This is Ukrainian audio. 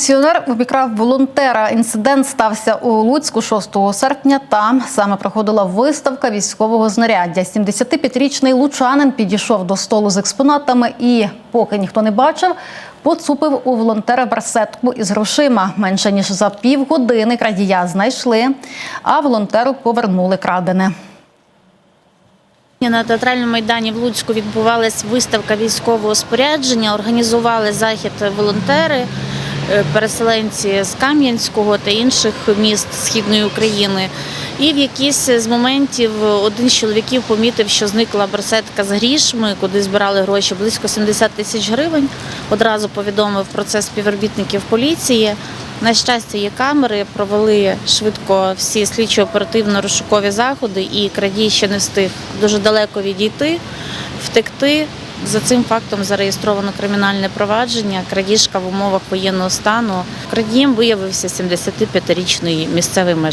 Пенсіонер обікрав волонтера. Інцидент стався у Луцьку 6 серпня. Там саме проходила виставка військового знаряддя. 75-річний лучанин підійшов до столу з експонатами і, поки ніхто не бачив, поцупив у волонтера барсетку із грошима. Менше ніж за півгодини крадія знайшли, а волонтеру повернули крадене. На театральному майдані в Луцьку відбувалась виставка військового спорядження. Організували захід волонтери, переселенці з Кам'янського та інших міст Східної України. І в якийсь з моментів один з чоловіків помітив, що зникла барсетка з грішми, куди збирали гроші близько 70 тисяч гривень. Одразу повідомив про це співробітників поліції. На щастя, є камери, провели швидко всі слідчо-оперативно-розшукові заходи, і крадій ще не встиг дуже далеко відійти, втекти. За цим фактом зареєстровано кримінальне провадження. Крадіжка в умовах воєнного стану. Крадієм виявився 75-річний місцевий мешканець.